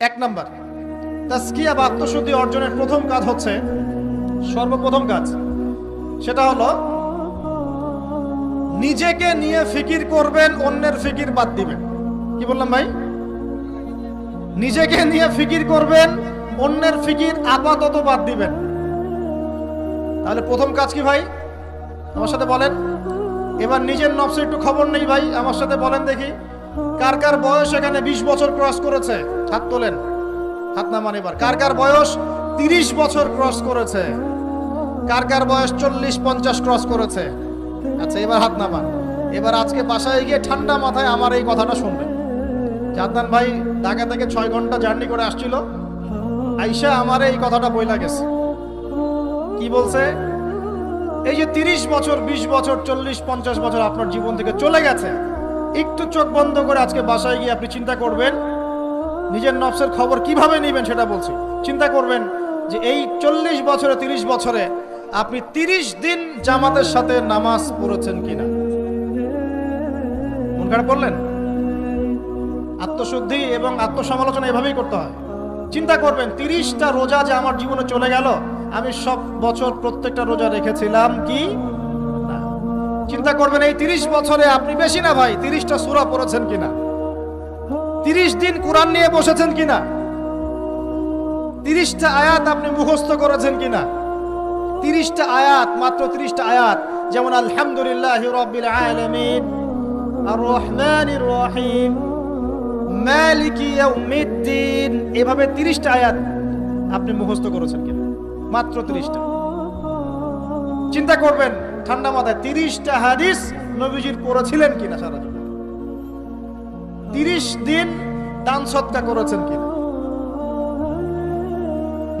এক নাম্বার। তাস্কিয়া বা আত্মশুদ্ধি অর্জনের প্রথম কাজ হচ্ছে সর্বপ্রথম কাজ। সেটা হলো নিজেকে নিয়ে ফিকির করবেন, অন্যের ফিকির বাদ দিবেন। কি বললাম ভাই? নিজেকে নিয়ে ফিকির করবেন, অন্যের ফিকির আপাতত বাদ দিবেন। তাহলে প্রথম কাজ কি ভাই? আমার সাথে বলেন। এবার নিজের নবসে একটু খবর নেই ভাই, আমার সাথে বলেন দেখি। কার কার বয়স এখানে বিশ বছর ক্রস করেছে? হাত তোলেন। হাত নামান এবার। কার কার বয়স? তিরিশ বছর ক্রস করেছে। কার কার বয়স? চল্লিশ, পঞ্চাশ ক্রস করেছে। আচ্ছা এবার হাত নামান। এবার আজকে বাসায় গিয়ে ঠান্ডা মাথায় আমার এই কথাটা শুনবেন। জাদনান ভাই ঢাকা থেকে ছয় ঘণ্টা জার্নি করে আসছিল। আইসা আমার এই কথাটা বইলা গেছে। কি বলছে? এই যে তিরিশ বছর, বিশ বছর, চল্লিশ, পঞ্চাশ বছর আপনার জীবন থেকে চলে গেছে। একটু চোখ বন্ধ করে আজকে বাসায় গিয়ে আপনি চিন্তা করবেন নিজের নফসের খবর কীভাবে নেবেন সেটা বলছি। চিন্তা করবেন যে এই চল্লিশ বছরে, তিরিশ বছরে আপনি তিরিশ দিন জামাতের সাথে নামাজ পড়েছেন কিনা। খারাপ করলেন? আত্মশুদ্ধি এবং আত্মসমালোচনা এভাবেই করতে হয়। চিন্তা করবেন, তিরিশটা রোজা যে আমার জীবনে চলে গেল, আমি সব বছর প্রত্যেকটা রোজা রেখেছিলাম কি? চিন্তা করবেন, এই তিরিশ বছরে আপনি বেশি না ভাই, তিরিশটা সুরা পড়েছেন কিনা? তিরিশ দিন কোরআন নিয়ে বসেছেন কিনা? তিরিশটা আয়াত আপনি মুখস্থ করেছেন কিনা? তিরিশটা আয়াত, মাত্র তিরিশটা আয়াত, যেমন আলহামদুলিল্লাহ এভাবে তিরিশটা আয়াত আপনি মুখস্থ করেছেন কিনা? মাত্র তিরিশটা। চিন্তা করবেন, ঠান্ডা মাথায় তিরিশটা হাদিস নবীজির পড়েছিলেন কিনা সারা তিরিশ দিন দান সৎকা করেছেন কিনা?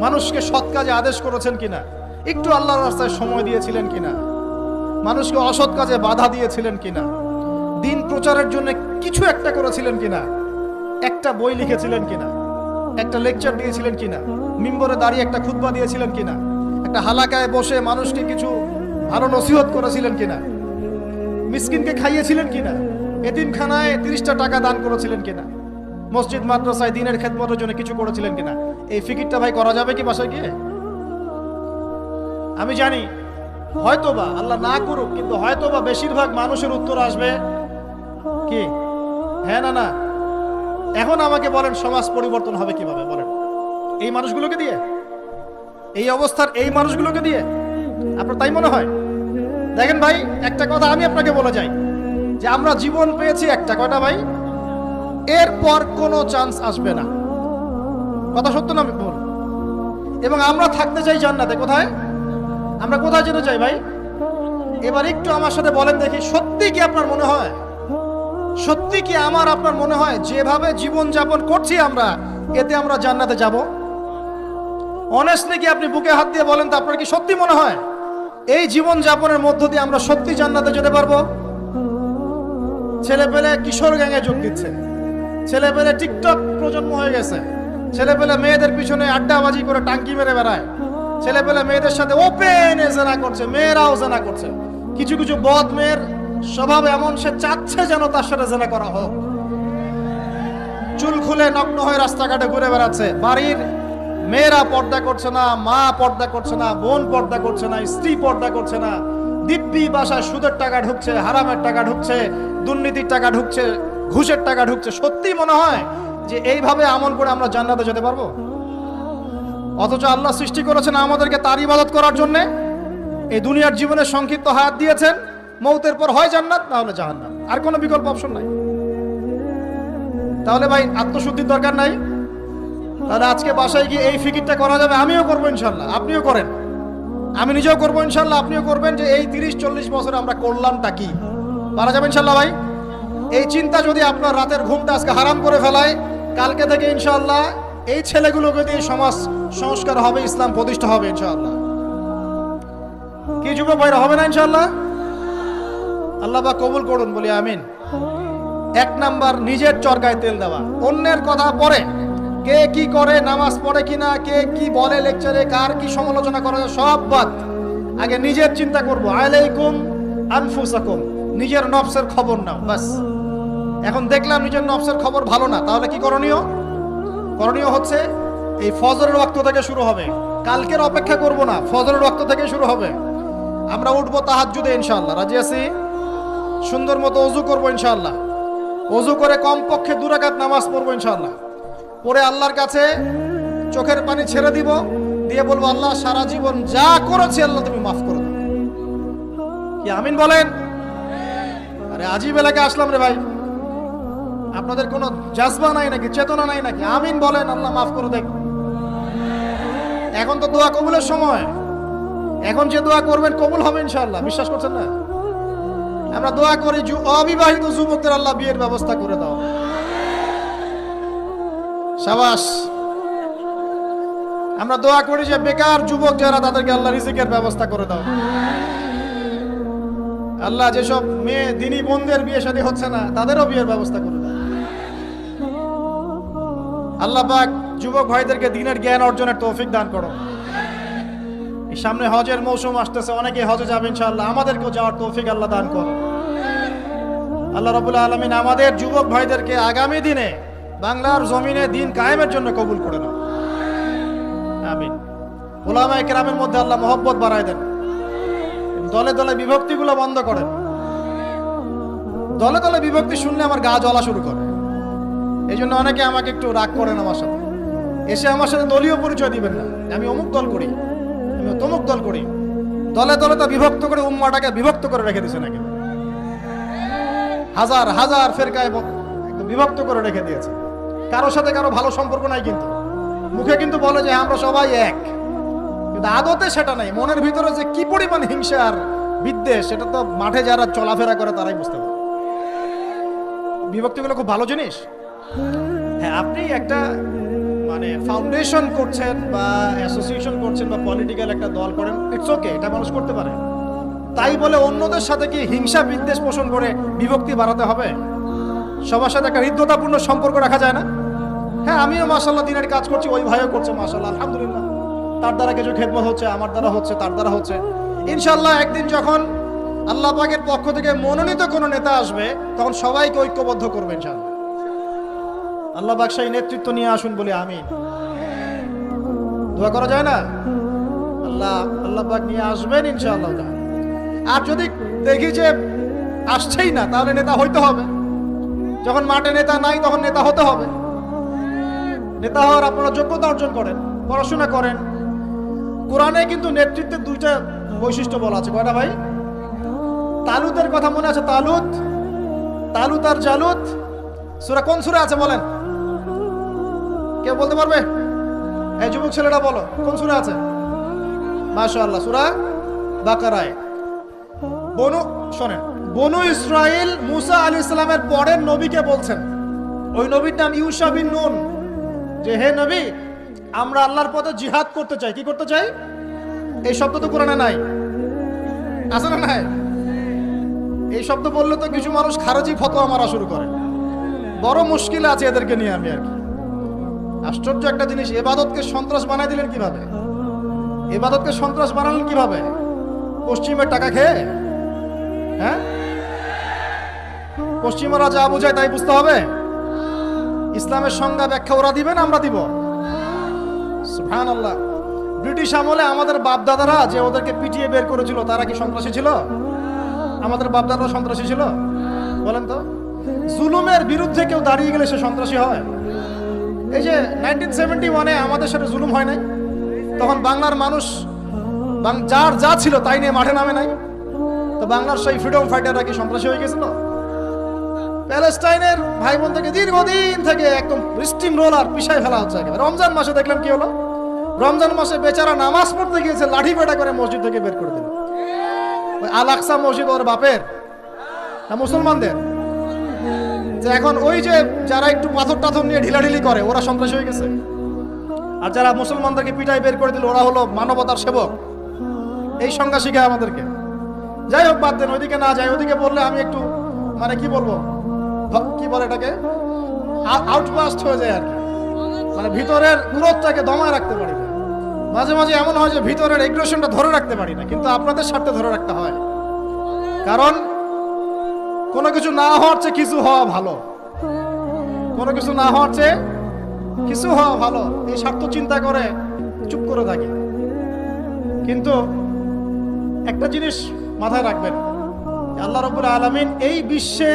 মানুষকে সৎ কাজে আদেশ করেছেন কিনা? একটু আল্লাহর রাস্তায় সময় দিয়েছিলেন কিনা? মানুষকে অসৎ কাজে বাধা দিয়েছিলেন কিনা? দিন প্রচারের জন্য কিছু একটা করেছিলেন কিনা? একটা বই লিখেছিলেন কিনা? একটা লেকচার দিয়েছিলেন কিনা? মিম্বরে দাঁড়িয়ে একটা খুতবা দিয়েছিলেন কিনা? একটা হালাকায় বসে মানুষকে কিছু ভালো নসিহত করেছিলেন কিনা? মিসকিনকে খাইয়েছিলেন কিনা? এতিমখানায় তিরিশটা টাকা দান করেছিলেন কিনা? মসজিদ, মাদ্রাসায় দিনের খেদমতের জন্য কিছু করেছিলেন কিনা? এই ফিকিরটা ভাই করা যাবে কি বাসায় গিয়ে? আমি জানি, হয়তোবা আল্লাহ না করুক, কিন্তু হয়তোবা বেশিরভাগ মানুষের উত্তর আসবে কি? হ্যাঁ না না। এখন আমাকে বলেন সমাজ পরিবর্তন হবে কীভাবে? বলেন। এই মানুষগুলোকে দিয়ে? এই অবস্থার এই মানুষগুলোকে দিয়ে? আপনার তাই মনে হয়? দেখেন ভাই, একটা কথা আমি আপনাকে বলে যাই। যে আমরা জীবন পেয়েছি একটা, কয়টা ভাই? এরপর কোনো চান্স আসবে না। কথা সত্য না বল এবং আমরা থাকতে চাই জান্নাতে, কোথায়? আমরা কোথায় যেতে চাই ভাই? এবার একটু আমার সাথে বলেন দেখি, সত্যি কি আপনার মনে হয়? সত্যি কি আমার, আপনার মনে হয়? যেভাবে জীবন যাপন করছি আমরা, এতে আমরা জান্নাতে যাব? অনেস্টলি কি আপনি বুকে হাত দিয়ে বলেন তো আপনার কি সত্যি মনে হয়? এই জীবন যাপনের মধ্য দিয়ে আমরা সত্যি জান্নাতে যেতে পারব? ছেলে পেলে কিশোর গ্যাংয়ে যোগ দিচ্ছে। ছেলে পেলে টিকটক প্রজন্ম হয়ে গেছে। ছেলে পেলে মেয়েদের পিছনে আড্ডাবাজি করে টাঙ্কি মেরে বেড়ায়। ছেলে পেলে মেয়েদের সাথে ওপেন জেনা করছে, মেয়েরাও জেনা করছে। কিছু কিছু বদ মেয়ের স্বভাব এমন, সে চাচ্ছে যেন তার সাথে জেনা করা হোক। চুল খুলে নগ্ন হয়ে রাস্তাঘাটে ঘুরে বেড়াচ্ছে। বাড়ির মেয়েরা পর্দা করছে না, মা পর্দা করছে না, বোন পর্দা করছে না, স্ত্রী পর্দা করছে না। দিব্যি বাসায় সুদের টাকা ঢুকছে, হারামের টাকা ঢুকছে, দুর্নীতির টাকা ঢুকছে, ঘুষের টাকা ঢুকছে। সত্যি মনে হয় যে এইভাবে আমল করে আমরা জান্নাতে যেতে পারব? অথচ আল্লাহ সৃষ্টি করেছেন আমাদেরকে তার ইবাদত করার জন্য। এই দুনিয়ার জীবনে সংক্ষিপ্ত হায়াত দিয়েছেন। মৌতের পর হয় জান্নাত, না হলে জাহান্নাম। আর কোনো বিকল্প অপশন নাই। তাহলে ভাই, আত্মশুদ্ধির দরকার নাই। তাহলে আজকে বাসায় গিয়ে এই ফিকিরটা করা যাবে, আমিও করব ইনশাল্লাহ আপনিও করেন। আমি নিজেও করব ইনশাল্লাহ, আপনিও করবেন যে এই তিরিশ, চল্লিশ বছর আমরা করলামটা কি? পারা যাবে ইনশাল্লাহ ভাই? এই চিন্তা যদি আপনার রাতের ঘুমটা আজকে হারাম করে ফেলায়, কালকে থেকে ইনশাল্লাহ এই ছেলেগুলোকে দিয়ে সমাজ সংস্কার হবে, ইসলাম প্রতিষ্ঠা হবে ইনশাল্লাহ। কি যুবক ভাইরা, হবে না ইনশাল্লাহ? আল্লাহ বা কবুল করুন, বলি আমিন। এক নাম্বার, নিজের চরকায় তেল দেওয়া। অন্যের কথা পরে কে কি করে নামাজ পড়ে কিনা, কে কি বলে লেকচারে কার কি সমালোচনা করে, সব বাদ। আগে নিজের চিন্তা করব। আলাইকুম আনফুসাকুম। নিজের নফসের খবর নাও, বাস। এখন দেখলাম নিজের নফসের খবর ভালো না, তাহলে কি করণীয়? করণীয় হচ্ছে এই ফজরের রক্ত থেকে শুরু হবে। কালকের অপেক্ষা করব না, ফজরের রক্ত থেকে শুরু হবে। আমরা উঠবো তাহাজ্জুদে ইনশাল্লাহ রাজি আছি? সুন্দর মতো অজু করব ইনশাল্লাহ অজু করে কমপক্ষে দুরাকাত নামাজ পড়ব ইনশাআল্লাহ। পরে আল্লাহর কাছে চোখের পানি ছেড়ে দিব, দিয়ে বলব, আল্লাহ সারা জীবন যা করেছি আল্লাহ তুমি মাফ করে দাও। কি আমিন বলেন? আরে আজীব এলাকায় আসলাম রে ভাই। আপনাদের কোনো জাজবা নাই নাকি, চেতনা নাই নাকি? আমিন বলেন, আল্লাহ মাফ করে দেখ এখন তো দোয়া কবুলের সময়। এখন যে দোয়া করবেন কবুল হবে ইনশাল্লাহ বিশ্বাস করছেন না? আমরা দোয়া করি অবিবাহিত যুবকদের আল্লাহ বিয়ের ব্যবস্থা করে দাও। সাবাস। আমরা দোয়া করি যে বেকার যুবক যারা, তাদেরকে আল্লাহ রিজিকের ব্যবস্থা করে দাও। আল্লাহ যেসব মেয়ে, দিনী বোনদের বিয়ে শাদী হচ্ছে না, তাদেরও বিয়ের ব্যবস্থা করে দাও। আল্লাহ পাক যুবক ভাইদেরকে দিনের জ্ঞান অর্জনের তৌফিক দান করো। সামনে হজের মৌসুম আসতেছে অনেকে হজে যাবে ইনশাআল্লাহ। আমাদেরকেও যাওয়ার তৌফিক আল্লাহ দান করো। আল্লাহ রাবুল আলমিন আমাদের যুবক ভাইদেরকে আগামী দিনে বাংলার জমিনে দিন কায়েমের জন্য কবুল করে নাও। আমিন। ওলামা একরামের মধ্যে আল্লাহ মহব্বত বাড়ায় দেন। দলে দলে বিভক্তিগুলো বন্ধ করেন। দলে দলে বিভক্তি শুনলে আমার গা জ্বলা শুরু করে। এই জন্য অনেকে আমাকে একটু রাগ করেন আমার সাথে। এসে আমার সাথে দলীয় পরিচয় দিবেন না। আমি অমুক দল করি আমি তমুক দল করি। দলে দলে তো বিভক্ত করে উম্মাটাকে বিভক্ত করে রেখে দিয়েছে নাকি? হাজার হাজার ফেরকায় বিভক্ত করে রেখে দিয়েছে। কারোর সাথে কারও ভালো সম্পর্ক নাই কিন্তু। মুখে কিন্তু বলে যে আমরা সবাই এক। কিন্তু আদতে সেটা নাই। মনের ভিতরে যে কি পরিমাণ হিংসা আর বিদ্বেষ, সেটা তো মাঠে যারা চলাফেরা করে তারাই বুঝতে পারে। বিভক্তিগুলো খুব ভালো জিনিস। হ্যাঁ আপনি একটা মানে ফাউন্ডেশন করছেন বা অ্যাসোসিয়েশন করছেন বা পলিটিক্যাল একটা দল করেন ইটস ওকে এটা মানুষ করতে পারে। তাই বলে অন্যদের সাথে কি হিংসা, বিদ্বেষ পোষণ করে বিভক্তি বাড়াতে হবে? সবার সাথে একটা হৃদ্যতাপূর্ণ সম্পর্ক রাখা যায় না? হ্যাঁ আমিও মাসাল্লাহ দিনের কাজ করছি, ওই ভাইও করছে মাসাল্লাহ আলহামদুলিল্লাহ। তার দ্বারা কিছু খেদমত হচ্ছে, আমার দ্বারা হচ্ছে, তার দ্বারা হচ্ছে। ইনশাল্লাহ একদিন যখন আল্লাহ পাকের পক্ষ থেকে মনোনীত কোনো নেতা আসবে, তখন সবাইকে ঐক্যবদ্ধ করবেন ইনশাল্লাহ আল্লাহ পাক সেই নেতৃত্ব নিয়ে আসুন বলে আমি দোয়া করা যায় না? আল্লাহ আল্লাহ পাক নিয়ে আসবেন ইনশাআল্লাহ আর যদি দেখি যে আসছেই না, তাহলে নেতা হইতে হবে। যখন মাঠে নেতা নাই, তখন নেতা হতে হবে। নেতা হওয়ার আপনারা যোগ্যতা অর্জন করেন, পড়াশোনা করেন। কোরআনে কিন্তু নেতৃত্বের দুইটা বৈশিষ্ট্য বলা আছে। কয়টা ভাই? তালুতের কথা মনে আছে? তালুত তালুত আর জালুত। সুরা কোন সুরা আছে বলেন? কেউ বলতে পারবে? এই যুবক ছেলেটা বলো, কোন সুরা আছে? মাশাআল্লাহ, সুরা বাকারায়। বনু, শোনেন, বনু ইসরাইল মুসা আলী ইসলামের পরের নবীকে বলছেন। ওই নবীর নাম ইউসা বিন নুন। যে হে নবী, আমরা আল্লাহর পথে জিহাদ করতে চাই। কি করতে চাই? এই শব্দ তো কোরআনে নাই। আছে না নাই? এই শব্দ বললে তো কিছু মানুষ খারজি ফতোয়া মারা শুরু করে। বড় মুশকিল আছে এদেরকে নিয়ে আমি আর কি। আশ্চর্য একটা জিনিস, এবাদতকে সন্ত্রাস বানাই দিলেন কীভাবে? এবাদতকে সন্ত্রাস বানালেন কীভাবে? পশ্চিমের টাকা খেয়ে? হ্যাঁ? পশ্চিমরা যা বোঝায় তাই বুঝতে হবে? ইসলামের সংজ্ঞা ব্যাখ্যা ওরা দিবেন আমরা দিব। সুবহান আল্লাহ ব্রিটিশ আমলে আমাদের বাপদাদারা যে ওদেরকে পিটিয়ে বের করেছিল, তারা কি সন্ত্রাসী ছিল? আমাদের বাপদাদারা সন্ত্রাসী ছিল? বলেন তো। জুলুমের বিরুদ্ধে কেউ দাঁড়িয়ে গেলে সে সন্ত্রাসী হয়। এই যে নাইনটিন সেভেন্টি ওয়ানে আমাদের সাথে জুলুম হয় নাই, তখন বাংলার মানুষ যার যা ছিল তাই নিয়ে মাঠে নামে নাই। তো বাংলার সেই ফ্রিডম ফাইটাররা কি সন্ত্রাসী হয়ে গেছিল? প্যালেস্টাইনের ভাই বোন থেকে দীর্ঘদিন থেকে একদম স্টিম রোলার পিছায় ফেলা হচ্ছে একেবারে। রমজান মাসে দেখলাম কি হলো? রমজান মাসে বেচারা নামাজ পড়তে গিয়েছে, লাঠি পেটা করে মসজিদ থেকে বের করে দিল। আল আকসা মসজিদ ওর বাপের, না মুসলমানদের? এখন ওই যে যারা একটু পাথর টাথর নিয়ে ঢিলাঢিলি করে, ওরা সন্ত্রাসী হয়ে গেছে। আর যারা মুসলমানদেরকে পিটাই বের করে দিল, ওরা হলো মানবতার সেবক। এই সংজ্ঞা শিখায় আমাদেরকে। যাই হোক, বাদ দেন, ওইদিকে না যাই ওদিকে বললে আমি একটু মানে কি বলব? কি বলে এটাকে? আউটবাস্ট হয়ে যায় আর কি। মানে ভিতরের গ্রোথটাকে দমায় রাখতে পারি না। মাঝে মাঝে এমন হয় যে ভিতরের এগ্রেশনটা ধরে রাখতে পারি না, কিন্তু আপনাদের স্বার্থে ধরে রাখতে হয়। কারণ কোনো কিছু না হওয়ার চেয়ে কিছু হওয়া ভালো। কোনো কিছু না হওয়ার চেয়ে কিছু হওয়া ভালো। এই স্বার্থ চিন্তা করে চুপ করে থাকি। কিন্তু একটা জিনিস মাথায় রাখবেন আল্লাহ রবুল আলমিন এই বিশ্বে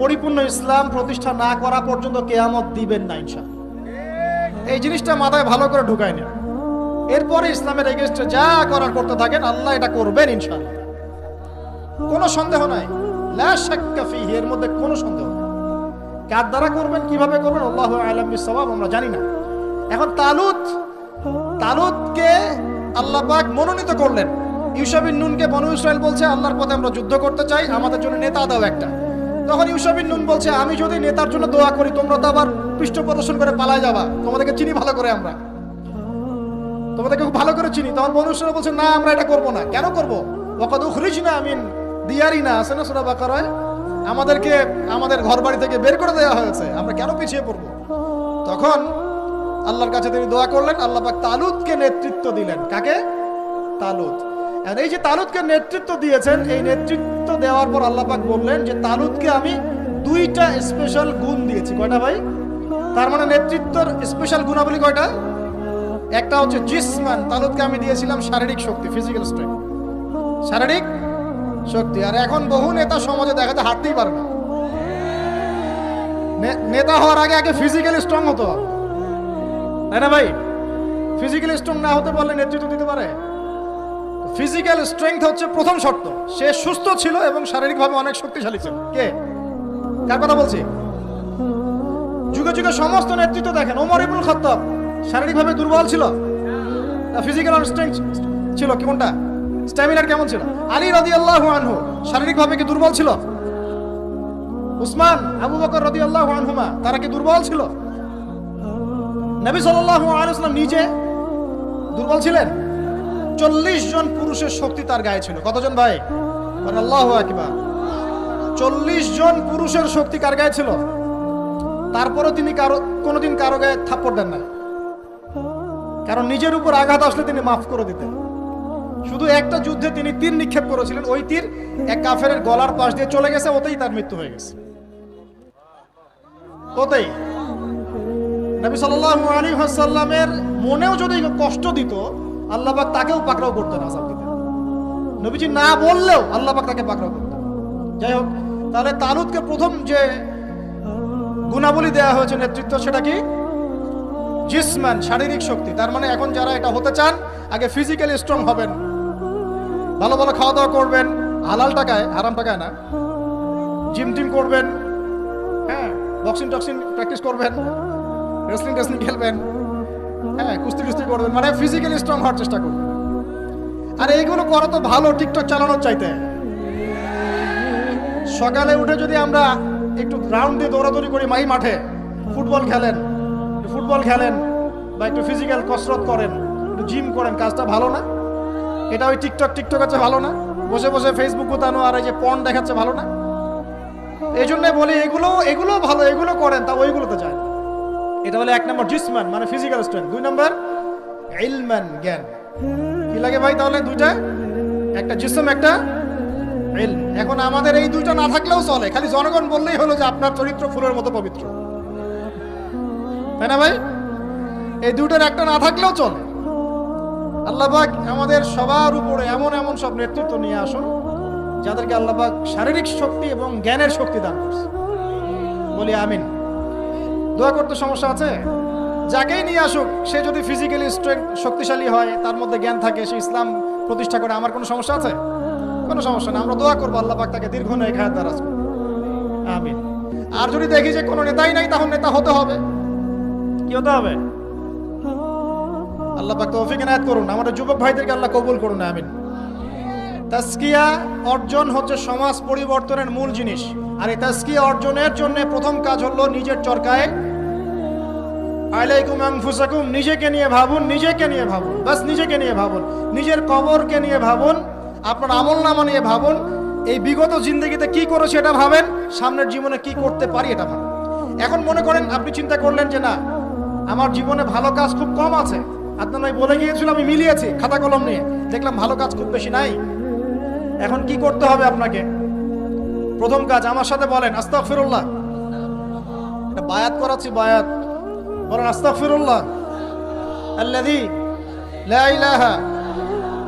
পরিপূর্ণ ইসলাম প্রতিষ্ঠা না করা পর্যন্ত কেয়ামত দিবেন না ইনশাল্লাহ এই জিনিসটা মাথায় ভালো করে ঢুকায় নেন। এরপরে ইসলামের এগেস্টে যা করার করতে থাকেন, আল্লাহ এটা করবেন ইনশাল্লাহ কোনো সন্দেহ নাই। এর মধ্যে কোনো সন্দেহ নেই। কার দ্বারা করবেন, কীভাবে করবেন, আল্লাহ আলম সবাব আমরা জানি না। এখন তালুত, তালুতকে আল্লাহ পাক মনোনীত করলেন। ইউসাবিন নুনকে বনু ইসরায়েল বলছে, আল্লাহর পথে আমরা যুদ্ধ করতে চাই, আমাদের জন্য নেতা দাও একটা। তখন ইউসাবিন নুন বলছে, আমি যদি নেতার জন্য দোয়া করি, তোমরা তো আবার পৃষ্ঠ প্রদর্শন করে পালায় যাবা। তোমাদেরকে চিনি ভালো করে আমরা। তোমাদেরকে খুব ভালো করে চিনি। তখন ইসরায়েল বলছে, না, আমরা এটা করব না। কেন করব? ওয়াকাদ উখরিজনা আমিন দিয়ারিনা আছে না সূরা বাকারায়? আমাদেরকে, আমাদের ঘর বাড়ি থেকে বের করে দেওয়া হয়েছে। আমরা কেন পিছিয়ে পড়ব? তখন আল্লাহর কাছে তিনি দোয়া করলেন, আল্লাহ পাক তালুতকে নেতৃত্ব দিলেন। কাকে? আর এই যে তালুতকে নেতৃত্ব দিয়েছেন, এই নেতৃত্ব দেওয়ার পর আল্লাহ পাক বললেন যে, তালুতকে আমি দুইটা স্পেশাল গুণ দিয়েছি। কয়টা ভাই? তার মানে নেতৃত্বর স্পেশাল গুণাবলী কয়টা? একটা হচ্ছে জিসমান তালুতকে আমি দিয়েছিলাম শারীরিক শক্তি ফিজিক্যাল স্ট্রেংথ শারীরিক শক্তি। আর এখন বহু নেতা সমাজে দেখাতে হাঁটতেই পারে না। নেতা হওয়ার আগে আগে ফিজিক্যালি স্ট্রং হতে তাই না ভাই? ফিজিক্যালি স্ট্রং না হতে পারলে নেতৃত্ব দিতে পারে? ফিজিক্যাল স্ট্রেংথ হচ্ছে প্রথম শর্ত। সে সুস্থ ছিল এবং শারীরিকভাবে অনেক শক্তিশালী ছিল। কে? কার কথা বলছি? যুগে যুগে সমস্ত নেতৃত্ব দেখেন, ওমর ইবনুল খাত্তাব শারীরিকভাবে দুর্বল ছিল। ফিজিক্যাল স্ট্রেংথ ছিল কোনটা? স্ট্যামিনার কেমন ছিল? আলী রাদিয়াল্লাহু আনহু শারীরিকভাবে কি দুর্বল ছিল? উসমান, আবু বকর রাদিয়াল্লাহু আনহুমা, তারা কি দুর্বল ছিল? নবী আলাইহি ওয়াসাল্লাম নিজে দুর্বল ছিলেন? চল্লিশ জন পুরুষের শক্তি তার গায়ে ছিল। কতজন ভাই? আল্লাহ আকবার। চল্লিশ জন পুরুষের শক্তি কার গায়ে ছিল? তারপরেও তিনি কারও কোনোদিন কারও গায়ে থাপ্পড় দেন না কারণ নিজের উপর আঘাত আসলে তিনি মাফ করে দিতেন। শুধু একটা যুদ্ধে তিনি তীর নিক্ষেপ করেছিলেন, ওই তীর এক কাফের গলার পাশ দিয়ে চলে গেছে, ওতেই তার মৃত্যু হয়ে গেছে। ওতেই। নবী ওয়াসাল্লামের মনেও যদি কষ্ট দিত আল্লাহ পাক তাকেও পাকড়াও করতেন আযাব দিতেন নবীজি না বললেও আল্লাহ পাক তাকে পাকড়াও করতেন যাই হোক, তাহলে তালুতকে প্রথম যে গুণাবলী দেওয়া হয়েছে নেতৃত্ব সেটা কি? জিসমান, শারীরিক শক্তি। তার মানে এখন যারা এটা হতে চান, আগে ফিজিক্যালি স্ট্রং হবেন। ভালো ভালো খাওয়া দাওয়া করবেন। হালাল টাকায় আরাম টাকায় না। জিম টিম করবেন। হ্যাঁ বক্সিং টক্সিং প্র্যাকটিস করবেন। রেসলিং টেসলিং খেলবেন। হ্যাঁ কুস্তি টুস্তি করবেন মানে ফিজিক্যালি স্ট্রং হওয়ার চেষ্টা করবেন আর এইগুলো করা তো ভালো টিকটক চালানোর চাইতে। সকালে উঠে যদি আমরা একটু রাউন্ড দিয়ে দৌড়াদৌড়ি করি মাই মাঠে, ফুটবল খেলেন ফুটবল খেলেন, বা একটু ফিজিক্যাল কসরত করেন, একটু জিম করেন, কাজটা ভালো না? এটা ওই টিকটক টিকটক আছে ভালো না? বসে বসে ফেসবুক উতানো আর এই যে পণ দেখাচ্ছে ভালো না? এই জন্য বলি, এগুলো এগুলো ভালো, এগুলো করেন, তা ওইগুলোতে যায়। এটা হলো এক নম্বর জিসমান মানে ফিজিক্যাল স্ট্রেংথ দুই নম্বর ইলমান জ্ঞান। কি লাগে ভাই তাহলে দুইটা? একটা জিসম, একটা ইলম। এখন আমাদের এই দুইটা না থাকলেও চলে। খালি জনগণ বললেই হলো যে আপনার চরিত্র ফুলের মতো পবিত্র। তাই না ভাই? এই দুটোর একটা না থাকলেও চলে। আল্লাহবাক আমাদের সবার উপরে এমন এমন সব নেতৃত্ব নিয়ে আসুন, যাদেরকে আল্লাহবাক শারীরিক শক্তি এবং জ্ঞানের শক্তি দান করছে। বলি আমিন। দোয়া করতে সমস্যা আছে? যাকেই নিয়ে আসুক, সে যদি ফিজিক্যালি স্ট্রেংথ শক্তিশালী হয়, তার মধ্যে জ্ঞান থাকে, সে ইসলাম প্রতিষ্ঠা করে, আমার কোনো সমস্যা আছে? কোনো সমস্যা না, আমরা দোয়া করব, আল্লাহ পাক তাকে দীর্ঘ নেই খায় দ্বারা আমিন। আর যদি দেখি যে কোনো নেতাই নাই তখন নেতা হতে হবে। কি হতে হবে? আল্লাহ পাক তৌফিক এনায়েত করুন। আমাদের যুবক ভাইদেরকে আল্লাহ কবুল করুন, আমিন। তাস্কিয়া অর্জন হচ্ছে সমাজ পরিবর্তনের মূল জিনিস। আর এই তাস্কিয়া অর্জনের জন্য প্রথম কাজ হলো নিজের চরকায় আলাইকুম আনফুসাকুম, নিজেকে নিয়ে ভাবুন, নিজেকে নিয়ে ভাবুন, বাস নিজেকে নিয়ে ভাবুন, নিজের কবরকে নিয়ে ভাবুন, আপনার আমল নামা নিয়ে ভাবুন, এই বিগত জিন্দগিতে কি করেছি এটা ভাবেন, সামনের জীবনে কি করতে পারি এটা ভাবেন। এখন মনে করেন, আপনি চিন্তা করলেন যে না, আমার জীবনে ভালো কাজ খুব কম আছে। আপনার নয় বলে গিয়েছিল, আমি মিলিয়েছি, খাতা কলম নিয়ে। দেখলাম ভালো কাজ খুব বেশি নাই। এখন কি করতে হবে আপনাকে? প্রথম কাজ, আমার সাথে বলেন, আস্তাগফিরুল্লাহ। এটা বায়াত করাচ্ছি, বায়াত। বলেন আস্তাগফিরুল্লাহ। আল্লাযী লা ইলাহা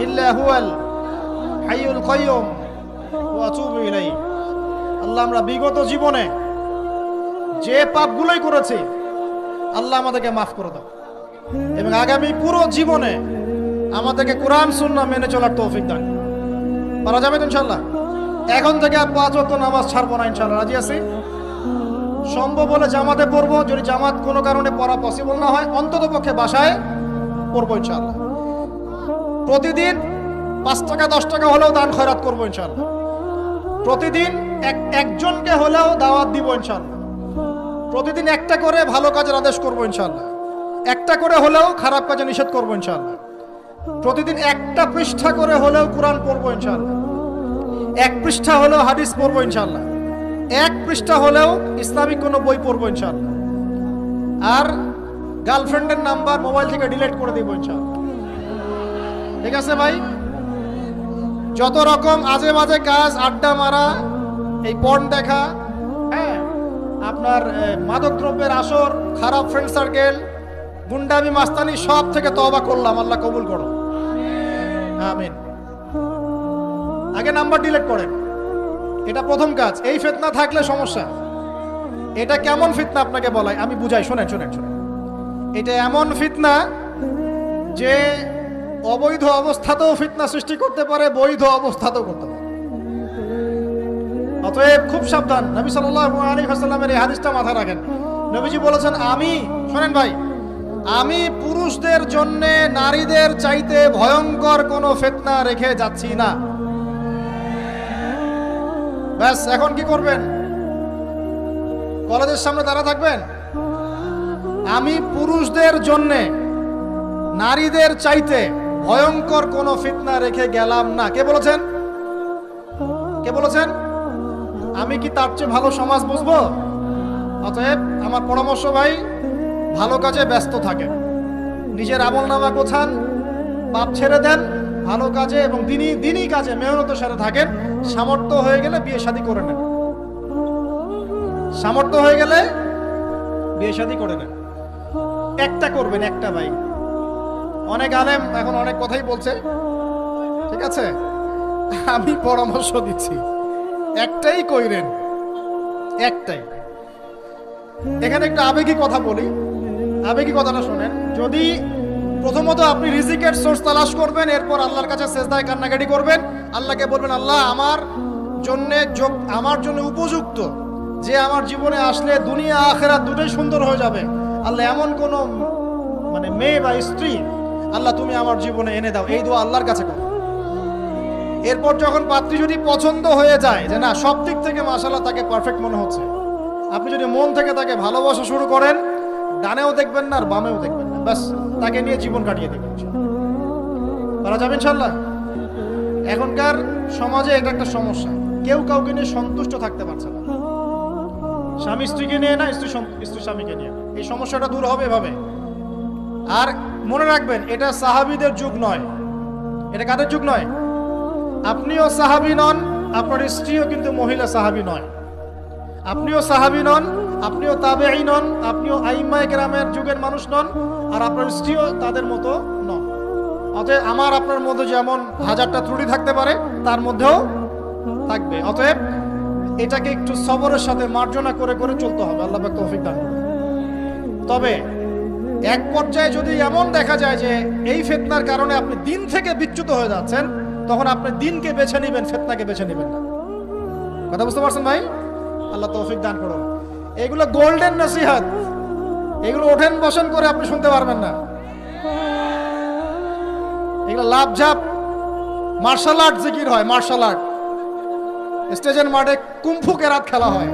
ইল্লা হুয়াল হাইয়ুল কাইয়ুম ওয়া আতুবু ইলাইহি। আল্লাহ আমরা বিগত জীবনে যে পাপগুলোই করেছি, আল্লাহ আমাদেরকে মাফ করে দাও। এবং আগামী পুরো জীবনে আমাদেরকে কোরআন, সুন্নাহ মেনে চলার তৌফিক দান। পারা যাবে ইনশাল্লাহ এখন থেকে পাঁচ ওয়াক্ত নামাজ ছাড়বো না ইনশাল্লাহ রাজি আছি? সম্ভব হলে জামাতে পড়ব, যদি জামাত কোনো কারণে পড়া পসিবল না হয়, অন্তত পক্ষে বাসায় পড়ব ইনশাল্লাহ প্রতিদিন পাঁচ টাকা, দশ টাকা হলেও দান খয়রাত করব ইনশাল্লাহ প্রতিদিন এক, একজনকে হলেও দাওয়াত দিব ইনশাল্লাহ প্রতিদিন একটা করে ভালো কাজের আদেশ করব ইনশাল্লাহ একটা করে হলেও খারাপ কাজে নিষেধ করব ইনশাল্লাহ প্রতিদিন একটা পৃষ্ঠা করে হলেও কোরআন পড়ব ইনশাল্লাহ এক পৃষ্ঠা হলেও হাদিস পড়ব ইনশাল্লাহ এক পৃষ্ঠা হলেও ইসলামিক কোনো বই পড়ব ইনশাল্লাহ আর গার্লফ্রেন্ডের নাম্বার মোবাইল থেকে ডিলিট করে দিব ইনশাল্লাহ ঠিক আছে ভাই? যত রকম আজে বাজে কাজ, আড্ডা মারা, এই পর্ন দেখা হ্যাঁ আপনার মাদকদ্রব্যের আসর, খারাপ ফ্রেন্ড সার্কেল গুন্ডামি, মাস্তানি, সব থেকে তবা করলাম, আল্লাহ কবুল করো আমিন। আগে নাম্বার ডিলিট করেন। এটা প্রথম কাজ। এই ফিতনা থাকলে সমস্যা। এটা কেমন ফিতনা আপনাকে বলাই আমি বুঝাই, শোনেন শোনেন শোনেন। এটা এমন ফিতনা যে অবৈধ অবস্থাতেও ফিতনা সৃষ্টি করতে পারে, বৈধ অবস্থাতেও করতে পারে। অতএব খুব সাবধান। নবী ওয়াসাল্লামের এই হাদিসটা মাথায় রাখেন। নবীজি বলেছেন, আমি শোনেন ভাই, আমি পুরুষদের জন্য নারীদের চাইতে ভয়ঙ্কর কোনো ফিতনা রেখে যাচ্ছি না। ব্যাস, এখন কি করবেন? কলেজের সামনে দাঁড়া থাকবেন? আমি পুরুষদের জন্যে নারীদের চাইতে ভয়ঙ্কর কোনো ফিতনা রেখে গেলাম না। কে বলেছেন? কে বলেছেন? আমি কি তার চেয়ে ভালো সমাজ বুঝব? অতএব আমার পরামর্শ ভাই, ভালো কাজে ব্যস্ত থাকেন। নিজের আমল নামা গোছান, পাপ ছেড়ে দেন ভালো কাজে এবং দিনই দিনই কাজে মেহনতের সাথে থাকেন, সামর্থ্য হয়ে গেলে বিয়ে শাদী করে নেন। সামর্থ্য হয়ে গেলে বিয়ে শাদী করে নেন। একটা করবেন, একটা ভাই। অনেক আলেম এখন অনেক কথাই বলছে। ঠিক আছে? আমি পরামর্শ দিচ্ছি। একটাই কইরেন, একটাই। এখানে একটা আবেগী কথা বলি। আবেগী কথাটা শোনেন। যদি প্রথমত আপনি রিজিকের সোর্স তালাশ করবেন, এরপর আল্লাহর কাছে সেজদায় কান্নাকাটি করবেন। আল্লাহকে বলবেন, আল্লাহ, আমার জন্য আমার জন্য উপযুক্ত। যে আমার জীবনে আসলে দুনিয়া, আখেরাত দুটোই সুন্দর হয়ে যাবে। আল্লাহ, এমন কোন মানে মেয়ে বা স্ত্রী, আল্লাহ, তুমি আমার জীবনে এনে দাও। এই দোয়া আল্লাহর কাছে করো। এরপর যখন পাত্রী যদি পছন্দ হয়ে যায়, যে না, সব দিক থেকে মাসাল্লাহ তাকে পারফেক্ট মনে হচ্ছে। আপনি যদি মন থেকে তাকে ভালোবাসা শুরু করেন, ডানেও দেখবেন না আর বামেও দেখবেন না ব্যাস তাকে নিয়ে জীবন কাটিয়ে দেবেন তারা যাবেন ইনশাল্লাহ? এখনকার সমাজে এটা একটা সমস্যা। কেউ কাউকে নিয়ে সন্তুষ্ট থাকতে পারছে না। স্বামী স্ত্রীকে নিয়ে না, স্ত্রী স্ত্রী স্বামীকে নিয়ে। এই সমস্যাটা দূর হবে এভাবে। আর মনে রাখবেন, এটা সাহাবিদের যুগ নয়। এটা কাদের যুগ নয়? আপনিও সাহাবি নন, আপনার স্ত্রীও কিন্তু মহিলা সাহাবি নয়। আপনিও সাহাবি নন আপনিও তাবেঈ নন, আপনিও আইম্মায়ে গ্রামের যুগের মানুষ নন, আর আপনার স্ত্রীও তাদের মতো নন। অতএব আমার, আপনার মধ্যে যেমন হাজারটা ত্রুটি থাকতে পারে, তার মধ্যেও থাকবে। অতএব এটাকে একটু সবরের সাথে মার্জনা করে করে চলতে হবে। আল্লাহ তৌফিক দান তবে এক পর্যায়ে যদি এমন দেখা যায় যে এই ফেতনার কারণে আপনি দিন থেকে বিচ্যুত হয়ে যাচ্ছেন, তখন আপনি দিনকে বেছে নেবেন, ফেতনাকে বেছে নেবেন না। কথা বুঝতে পারছেন ভাই? আল্লাহ তৌফিক দান করুন। এগুলো গোল্ডেন নসিহাত এগুলো ওঠেন বসেন করে আপনি শুনতে পারবেন না। এগুলো লাভ ঝাপ। মার্শাল আর্ট জিকির হয়? মার্শাল আর্ট স্টেজের মাঠে কুম্ফু কেরাত খেলা হয়।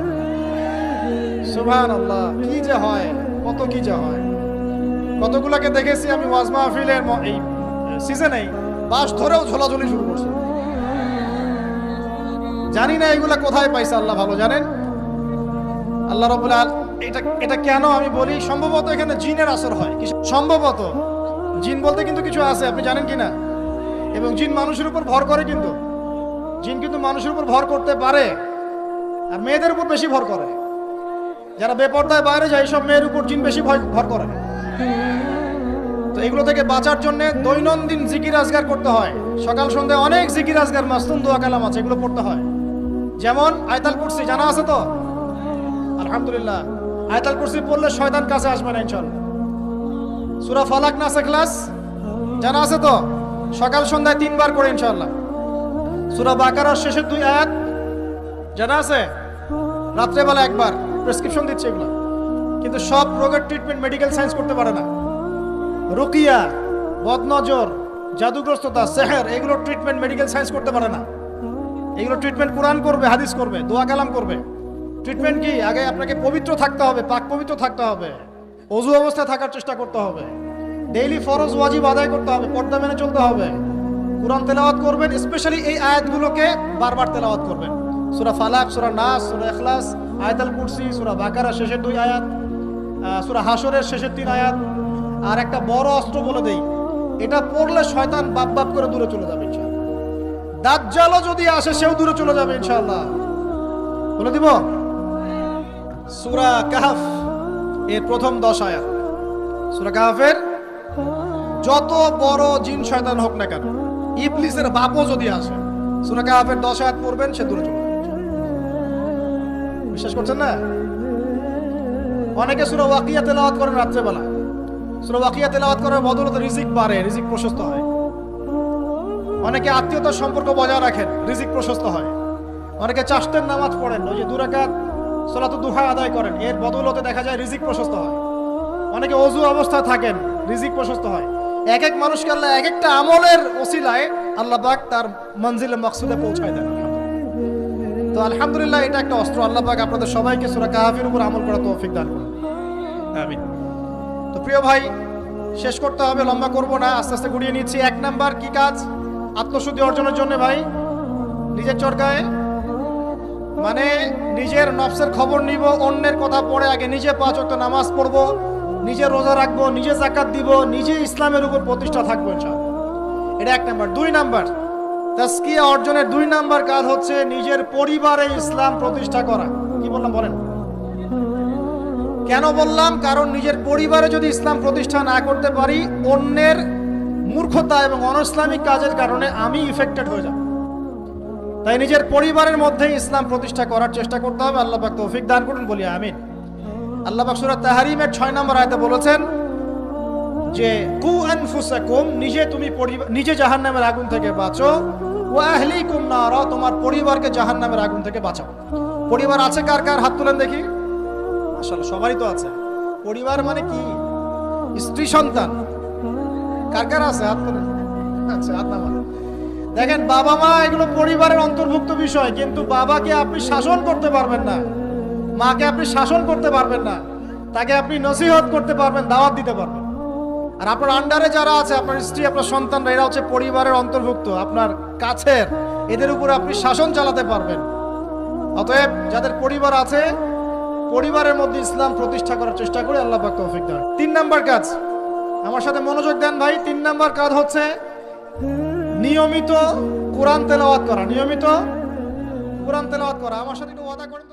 সুবহান আল্লাহ কি যে হয়? কত কি যে হয়? কতগুলাকে দেখেছি আমি ওয়াজ মাহফিলের এই সিজনেই বাস ধরেও ঝোলাঝুলি শুরু করছে। জানি না এগুলা কোথায় পাইছে, আল্লাহ ভালো জানেন। আল্লাহ আল এটা এটা কেন আমি বলি? সম্ভবত এখানে জিনের আসর হয়। সম্ভবত। জিন বলতে কিন্তু কিছু আছে, আপনি জানেন কি না এবং জিন মানুষের উপর ভর করে কিন্তু। জিন কিন্তু মানুষের উপর ভর করতে পারে, আর মেয়েদের উপর বেশি ভর করে। যারা বেপর্দায় বাইরে যায় এইসব মেয়ের উপর জিন বেশি ভয় ভর করে। তো এগুলো থেকে বাঁচার জন্য দৈনন্দিন জিকির আজগার করতে হয়। সকাল, সন্ধ্যায় অনেক জিকির আজগার, মাস্তুম, দোয়া, কালাম আছে, এগুলো পড়তে হয়। যেমন আয়তাল কুরসি, জানা আছে তো? আলহামদুলিল্লাহ। আয়তাল কুরসি পড়লে শয়তান কাছে আসবে না, ইনশাল্লাহ। সুরা ফালাক নাসে ক্লাস? জানা আছে তো? সকাল সন্ধ্যায় তিনবার করে, ইনশাল্লাহ। সুরা বাকারার শেষের দুই আয়াত, জানা আছে? রাত্রেবেলা একবার, প্রেসক্রিপশন দিচ্ছে এগুলো। কিন্তু সব রোগের ট্রিটমেন্ট মেডিকেল সায়েন্স করতে পারে না। রুকিয়া, বদনজর, জাদুগ্রস্ততা, সেহের, এগুলো ট্রিটমেন্ট মেডিকেল সায়েন্স করতে পারে না। এগুলো ট্রিটমেন্ট কোরআন করবে, হাদিস করবে, দোয়া কালাম করবে। ট্রিটমেন্ট কি? আগে আপনাকে পবিত্র থাকতে হবে, পাক পবিত্র থাকতে হবে। অজু অবস্থায় থাকার চেষ্টা করতে হবে। ডেইলি ফরজ ওয়াজিব আদায় করতে হবে, পর্দা মেনে চলতে হবে। কোরআন তেলাওয়াত করবেন স্পেশালি এই আয়াতগুলোকে বারবার তেলাওয়াত করবেন। সূরা ফালাক, সূরা নাস, সূরা ইখলাস, আয়াতুল কুরসি, সূরা বাকারা শেষের দুই আয়াত সূরা হাসরের শেষের তিন আয়াত। আর একটা বড় অস্ত্র বলে দেই, এটা পড়লে শয়তান বাপ বাপ করে দূরে চলে যাবে, ইনশাআল্লাহ। দাজ্জালও যদি আসে, সেও দূরে চলে যাবে, ইনশাআল্লাহ। বলে দিব? সূরা কাহফ এর প্রথম দশ আয়াত। সূরা কাহফের যত বড় জিন শয়তান হোক না কেন, ইবলিসের বাপও যদি আসে, সূরা কাহফের দশ আয়াত পড়বেন, সে দূরে চলে বিশ্বাস করছেন না? অনেকে সূরা ওয়াকিয়া তেলাওয়াত করেন রাত্রেবেলা। সূরা ওয়াকিয়া তেলাওয়াত করার বদলতে রিজিক বাড়ে, রিজিক প্রশস্ত হয়। অনেকে আত্মীয়তার সম্পর্ক বজায় রাখেন, রিজিক প্রশস্ত হয়। অনেকে চাষতের নামাজ পড়েন, ওই যে দুরাকাত সলাত দুহা আদায় করেন। এর বদলতে দেখা যায় রিজিক প্রশস্ত হয়। অনেকে অজু অবস্থায় থাকেন রিজিক প্রশস্ত হয়। এক এক মানুষকে আল্লাহ এক একটা আমলের ওসিলায় আল্লাহ পাক তার মঞ্জিলে মকসুদে পৌঁছায় দেন। তো আলহামদুলিল্লাহ এটা একটা অস্ত্র। আল্লাহ পাক আপনাদের সবাইকে সুরা কাহাফের উপর আমল করা তৌফিক দান করুন। আমিন। তো প্রিয় ভাই শেষ করতে হবে লম্বা করব না। আস্তে আস্তে গুড়িয়ে নিচ্ছি। এক নাম্বার কি কাজ? আত্মশুদ্ধি অর্জনের জন্য ভাই নিজের চরকায় মানে নিজের নফসের খবর নিব, অন্যের কথা পড়ে আগে নিজে পাঁচ ওয়াক্ত নামাজ পড়ব, নিজে রোজা রাখব, নিজে জাকাত দিব নিজে ইসলামের উপর প্রতিষ্ঠা থাকব এটা এক নাম্বার। দুই নাম্বার তাস্কিয়া অর্জনের দুই নাম্বার কাজ হচ্ছে নিজের পরিবারে ইসলাম প্রতিষ্ঠা করা। কি বললাম, বলেন? কেন বললাম? কারণ নিজের পরিবারে যদি ইসলাম প্রতিষ্ঠা না করতে পারি, অন্যের মূর্খতা এবং অনইসলামিক কাজের কারণে আমি ইফেক্টেড হয়ে যাব। তাই নিজের পরিবারের মধ্যে ইসলাম প্রতিষ্ঠা করার চেষ্টা করতে হবে। আল্লাহ পাক তৌফিক দান করুন, বলি আমিন। আল্লাহ পাক সূরা তাহারিমের 6 নম্বর আয়াতে বলেছেন যে, কু আনফুসাকুম, নিজে তুমি নিজে জাহান্নামের আগুন থেকে বাঁচো। ওয়া আহলিকুম নারা, তোমার পরিবারকে জাহান্নামের আগুন থেকে বাঁচাও। পরিবার আছে কার কার? হাত তুলেন দেখি। আসলে সবারই তো আছে। পরিবার মানে কি? স্ত্রী সন্তান। কার কার আছে? হাত তুলেন। আচ্ছা হাত নামান। দেখেন, বাবা মা এগুলো পরিবারের অন্তর্ভুক্ত বিষয়, কিন্তু বাবাকে আপনি শাসন করতে পারবেন না। মাকে আপনি শাসন করতে পারবেন না। তাকে আপনি নসিহত করতে পারবেন, দাওয়াত দিতে পারবেন। আর আপনার আন্ডারে যারা আছে, আপনার স্ত্রী, আপনার সন্তানরা, এরা হচ্ছে পরিবারের অন্তর্ভুক্ত। আপনার কাছের, এদের উপর আপনি শাসন চালাতে পারবেন। অতএব যাদের পরিবার আছে, পরিবারের মধ্যে ইসলাম প্রতিষ্ঠা করার চেষ্টা করে আল্লাহ পাক তৌফিক দেন। তিন নাম্বার কাজ। আমার সাথে মনোযোগ দেন ভাই, তিন নাম্বার কাজ হচ্ছে নিয়মিত কোরআন তেলাওয়াত করা নিয়মিত কোরআন তেলাওয়াত করা। আমার সাথে একটু ওয়াদা করেন